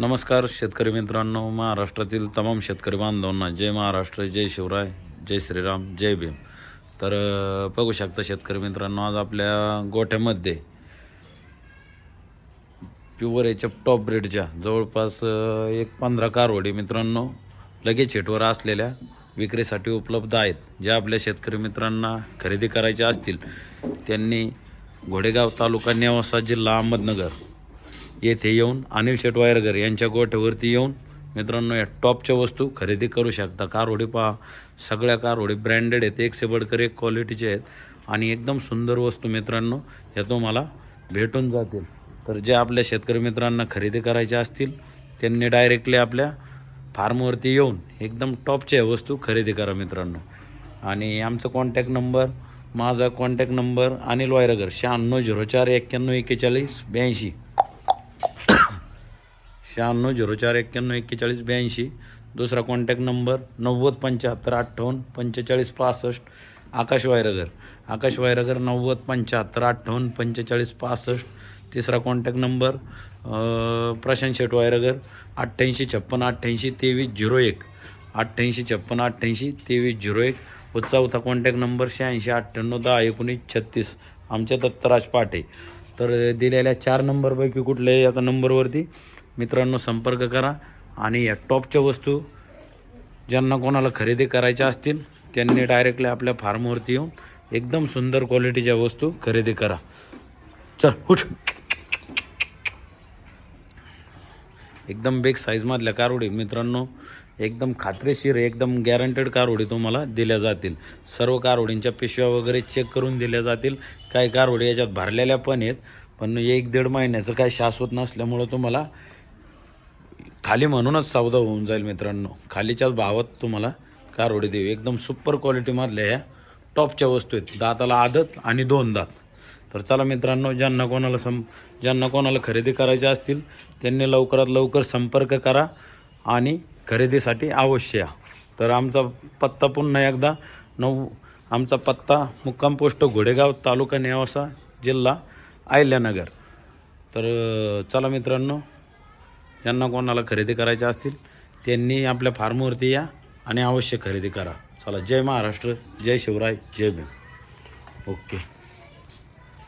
नमस्कार शेतकरी मित्रांनो महाराष्ट्रातील तमाम शेतकरी बांधवांना जय महाराष्ट्र जय शिवराय जय श्रीराम जय भीम. तर बघू शकता शेतकरी मित्रांनो आज आपल्या गोठ्यामध्ये प्युअर याच्या टॉप ब्रेडच्या जवळपास एक पंधरा कारवडी मित्रांनो लगेच हेटवर असलेल्या विक्रीसाठी उपलब्ध आहेत. ज्या आपल्या शेतकरी मित्रांना खरेदी करायच्या असतील त्यांनी घोडेगाव तालुका नेवासा जिल्हा अहमदनगर येथे येऊन अनिल शेट वायरगर यांच्या गोठ्यावरती येऊन मित्रांनो या टॉपच्या वस्तू खरेदी करू शकता. कारवडी पहा. सगळ्या कारवडी ब्रँडेड आहेत. एक से बडकर एक क्वालिटीचे आहेत. आणि एकदम सुंदर वस्तू मित्रांनो या तुम्हाला भेटून जातील. तर जे आपल्या शेतकरी मित्रांना खरेदी करायच्या असतील त्यांनी डायरेक्टली आपल्या फार्मवरती येऊन एकदम टॉपच्या वस्तू खरेदी करा मित्रांनो. आणि आमचा कॉन्टॅक्ट नंबर माझा कॉन्टॅक्ट नंबर अनिल वायरगर शहाण्णव झिरो चार एक्क्याण्णव एक्केचाळीस ब्याऐंशी. शहाण्णव झिरो चार एक्क्याण्णव एक्केचाळीस ब्याऐंशी. दुसरा कॉन्टॅक्ट नंबर नव्वद पंच्याहत्तर अठ्ठावन्न पंचेचाळीस पासष्ट. आकाश वायरगर. आकाश वायरगर नव्वद पंच्याहत्तर अठ्ठावन्न पंचेचाळीस पासष्ट. तिसरा कॉन्टॅक्ट नंबर प्रशांत शेट वायरगर. अठ्ठ्याऐंशी छप्पन अठ्ठ्याऐंशी तेवीस झिरो एक. अठ्ठ्याऐंशी छप्पन अठ्ठ्याऐंशी तेवीस झिरो एक. व चौथा कॉन्टॅक्ट नंबर शहाऐंशी अठ्ठ्याण्णव दहा एकोणीस छत्तीस. आमच्या दत्तराज पाटे. तर दिलेल्या चार नंबरपैकी कुठल्याही एका नंबरवरती मित्रांनो संपर्क करा. आणि या टॉपच्या वस्तू ज्यांना कोणाला खरेदी करायच्या असतील त्यांनी डायरेक्टली आपल्या फार्मवरती येऊन एकदम सुंदर क्वालिटीच्या वस्तू खरेदी करा. चल उठ. एकदम बिग साईजमधल्या कारोडी मित्रांनो एकदम खात्रीशीर एकदम गॅरंटेड कारोडी तुम्हाला दिल्या जातील. सर्व कारोडींच्या पिशव्या वगैरे चेक करून दिल्या जातील. काही कारोडी याच्यात भरलेल्या पण आहेत पण एक दीड महिन्याचं काही शाश्वत नसल्यामुळं तुम्हाला खाली म्हणूनच सावधा होऊन जाईल मित्रांनो. खालीच्याच भावात तुम्हाला कारोडी देऊ एकदम सुपर क्वालिटीमधल्या ह्या टॉपच्या वस्तू आहेत. दाताला आदत आणि दोन दात. तर चला मित्रांनो ज्यांना कोणाला सं ज्यांना कोणाला खरेदी करायचे असतील त्यांनी लवकरात लवकर संपर्क करा आणि खरेदीसाठी अवश्य या. तर आमचा पत्ता पुन्हा एकदा नऊ आमचा पत्ता मुक्काम पोस्ट घोडेगाव तालुका नेवासा जिल्हा आयल्यानगर तर चला मित्रांनो ज्यांना कोणाला खरेदी करायच्या असतील त्यांनी आपल्या फार्मवरती या आणि अवश्य खरेदी करा. चला जय महाराष्ट्र जय शिवराय जय भीम. ओके.